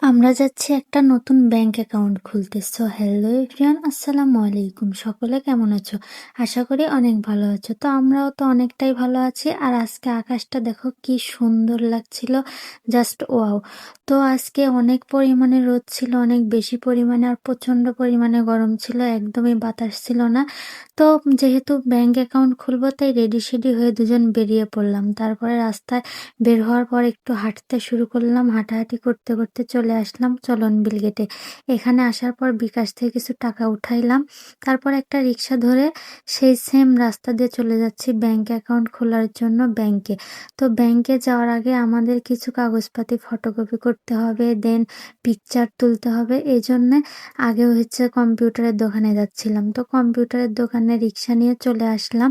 আমরা যাচ্ছি একটা নতুন ব্যাংক অ্যাকাউন্ট খুলতে সো হ্যালো এভরিওয়ান আসসালামু আলাইকুম। সকলে কেমন আছো? আশা করি অনেক ভালো আছো। তো আমরাও তো অনেকটাই ভালো আছি। আর আজকে আকাশটা দেখো কি সুন্দর লাগছিল। জাস্ট ওয়াও তো আজকে অনেক পরিমাণে রোদ ছিল, অনেক বেশি পরিমাণে আর প্রচণ্ড পরিমাণে গরম ছিল। একদমই বাতাস ছিল না। তো যেহেতু ব্যাংক অ্যাকাউন্ট খুলবো, তাই রেডি সেডি হয়ে দুজন বেরিয়ে পড়লাম। তারপরে রাস্তায় বের হওয়ার পর একটু হাঁটতে শুরু করলাম। হাঁটাহাঁটি করতে করতে চলে আসলাম, চলন বিল গেটে। এখানে আসার পর বিকাশ থেকে কিছু টাকা উঠাইলাম। তারপর একটা রিক্সা ধরে সেই সেম রাস্তা দিয়ে চলে যাচ্ছি ব্যাংক অ্যাকাউন্ট খোলার জন্য ব্যাংকে তো ব্যাংকে যাওয়ার আগে আমাদের কিছু কাগজপাতি ফটোকপি করতে হবে দেন পিকচার তুলতে হবে। এই জন্যে আগে হচ্ছে কম্পিউটারের দোকানে যাচ্ছিলাম। তো কম্পিউটারের দোকানে রিক্সা নিয়ে চলে আসলাম।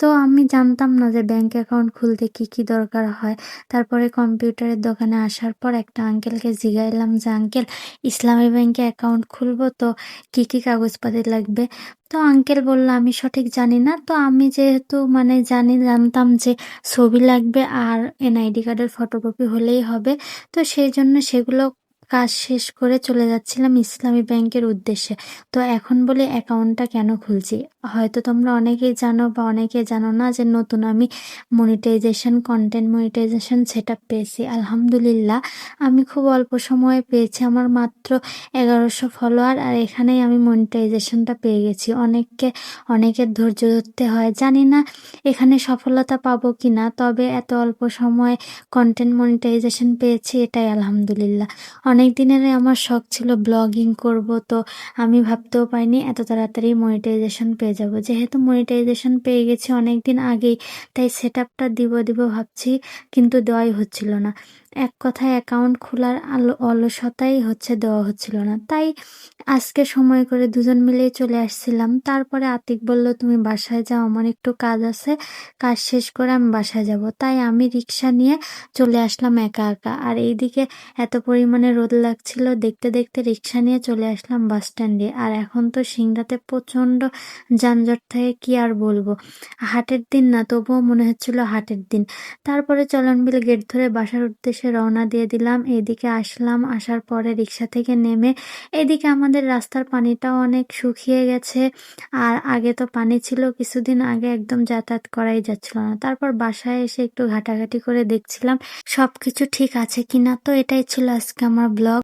তো আমি জানতাম না যে ব্যাংক অ্যাকাউন্ট খুলতে কি কি দরকার হয়। তারপরে কম্পিউটারের দোকানে আসার পর একটা আঙ্কেলকে জিগাইলাম যে আঙ্কেল ইসলামী ব্যাংকে অ্যাকাউন্ট খুলবো তো কি কি কাগজপাতি লাগবে? তো আঙ্কেল বলল, আমি সঠিক জানি না। তো আমি যেহেতু মানে জানি, জানতাম যে ছবি লাগবে আর এনআইডি কার্ডের ফটোকপি হলেই হবে। তো সেই জন্য সেগুলো কাজ শেষ করে চলে যাচ্ছিলাম ইসলামী ব্যাংকের উদ্দেশ্যে। তো এখন বলে অ্যাকাউন্টটা কেন খুলছি? হয়তো তোমরা অনেকেই জানো বা অনেকে জানো না যে নতুন আমি মনিটাইজেশন কন্টেন্ট মনিটাইজেশন সেটা পেয়েছি। আলহামদুলিল্লাহ, আমি খুব অল্প সময়ে পেয়েছি। আমার মাত্র এগারোশো ফলোয়ার আর এখানেই আমি মনিটাইজেশনটা পেয়ে গেছি। অনেককে, অনেকের ধৈর্য ধরতে হয়। জানি না এখানে সফলতা পাবো কি না তবে এত অল্প সময়ে কন্টেন্ট মনিটাইজেশন পেয়েছি, এটাই আলহামদুলিল্লাহ। অনেক দিনের আমার শখ ছিল ব্লগিং করব, তো আমি ভাবতেও পাইনি এত তাড়াতাড়ি মনিটাইজেশন পেয়ে যাব। যেহেতু মনিটাইজেশন পেয়ে গেছি অনেক দিন আগেই, তাই সেট দিব দিব ভাবছি, কিন্তু দেওয়াই হচ্ছিল না। এক কথায় অ্যাকাউন্ট খোলার আলো, অলসতাই হচ্ছে, দেওয়া হচ্ছিল না। তাই আজকে সময় করে দুজন মিলেই চলে আসছিলাম। তারপরে আতিক বলল, তুমি বাসায় যাও, আমার একটু কাজ আছে। কাজ শেষ করে আমি বাসায় যাব। তাই আমি রিক্সা নিয়ে চলে আসলাম একা একা। আর এইদিকে এত পরিমাণে রোদ লাগছিল, দেখতে দেখতে রিক্সা নিয়ে চলে আসলাম বাস স্ট্যান্ডে। আর এখন তো সিংড়াতে প্রচণ্ড যানজট থাকে, কি আর বলব? হাটের দিন না, তবুও মনে হচ্ছিল হাটের দিন। তারপরে চলনবিল গেট ধরে বাসার উদ্দেশ্যে রওনা দিয়ে দিলাম। এদিকে আসলাম, আসার পরে রিক্সা থেকে নেমে এদিকে আমাদের রাস্তার পানিটাও অনেক শুকিয়ে গেছে। আর আগে তো পানি ছিল, কিছুদিন আগে একদম যাতায়াত করাই যাচ্ছিল না। তারপর বাসায় এসে একটু ঘাটাঘাটি করে দেখছিলাম সব কিছু ঠিক আছে কিনা? তো এটাই ছিল আজকে আমার ব্লগ।